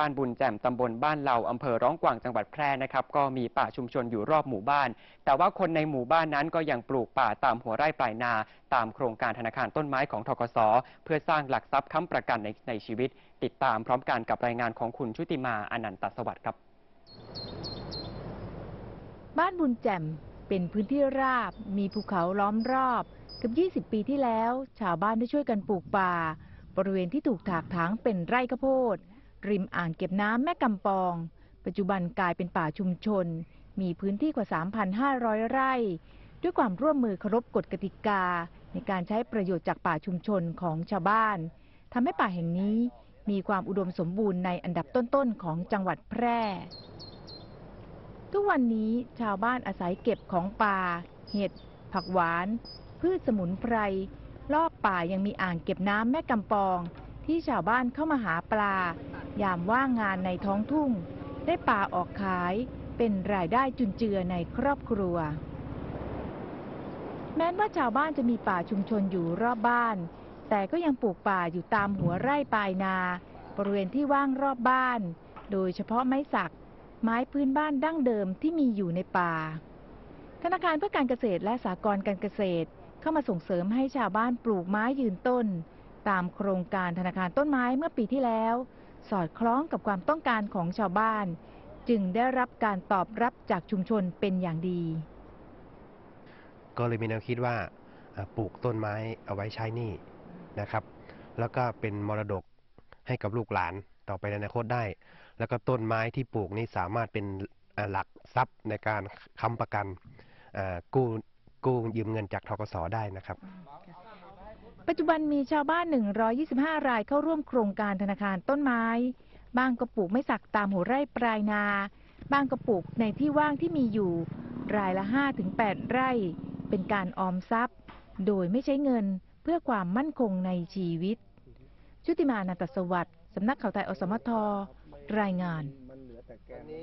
บ้านบุญแจ่มตำบลบ้านเหล่าอำเภอร้องกวางจังหวัดแพร่นะครับก็มีป่าชุมชนอยู่รอบหมู่บ้าน แต่ว่าคนในหมู่บ้านนั้นก็ยังปลูกป่าตามหัวไร่ปลายนา ตามโครงการธนาคารต้นไม้ของทกสเพื่อสร้างหลักทรัพย์ค้ำประกันในในชีวิต ติดตามพร้อมกันกับรายงานของคุณชุติมาอนันตสวัสดิ์ครับ บ้านบุญแจ่มเป็นพื้นที่ราบ มีภูเขาล้อมรอบเกือบ20 ปีที่แล้ว ชาวบ้านได้ช่วยกันปลูกป่า บริเวณที่ถูกถากถางเป็นไร่ข้าวโพด ริมอ่างเก็บน้ำแม่กำปอง ปัจจุบันกลายเป็นป่าชุมชน มีพื้นที่กว่า 3,500 ไร่ ด้วยความร่วมมือเคารพกฎกติกา ในการใช้ประโยชน์จากป่าชุมชนของชาวบ้านทำให้ป่าแห่งนี้มีความอุดมสมบูรณ์ในอันดับต้นๆของจังหวัดแพร่ ทุกวันนี้ชาวบ้านอาศัยเก็บของป่า เห็ด ผักหวาน พืชสมุนไพร รอบป่ายังมีอ่างเก็บน้ำแม่กำปอง ที่ชาวบ้านเข้ามาหาปลา ยามว่างงานในท้องทุ่ง ได้ปลาออกขายเป็นรายได้จุนเจือในครอบครัว แม้ว่าชาวบ้านจะมีป่าชุมชนอยู่รอบบ้าน แต่ก็ยังปลูกป่าอยู่ตามหัวไร่ปลายนา บริเวณที่ว่างรอบบ้าน โดยเฉพาะไม้สัก ไม้พื้นบ้านดั้งเดิมที่มีอยู่ในป่า ธนาคารเพื่อการเกษตรและสหกรณ์การเกษตร เข้ามาส่งเสริมให้ชาวบ้านปลูกไม้ยืนต้น ตามโครงการธนาคารต้นไม้เมื่อปีที่แล้ว สอดคล้องกับความต้องการของชาวบ้าน จึงได้รับการตอบรับจากชุมชนเป็นอย่างดี ก็เลยมีแนวคิดว่าปลูกต้นไม้เอาไว้ใช้หนี้นะครับ แล้วก็เป็นมรดกให้กับลูกหลานต่อไปในอนาคตได้ แล้วก็ต้นไม้ที่ปลูกนี้สามารถเป็นหลักทรัพย์ในการค้ำประกันกู้กู้ยืมเงินจากทกสได้นะครับ ปัจจุบันมีชาวบ้าน 125 รายเข้าร่วมโครงการธนาคารต้นไม้ บางก็ปลูกไม่สักตามหัวไร่ปลายนา บางก็ปลูกในที่ว่างที่มีอยู่ รายละ 5-8 ไร่ เป็นการออมทรัพย์ โดยไม่ใช้เงินเพื่อความมั่นคงในชีวิต ชุติมานันตสวัสดิ์สำนักข่าวไทยอสมทรายงาน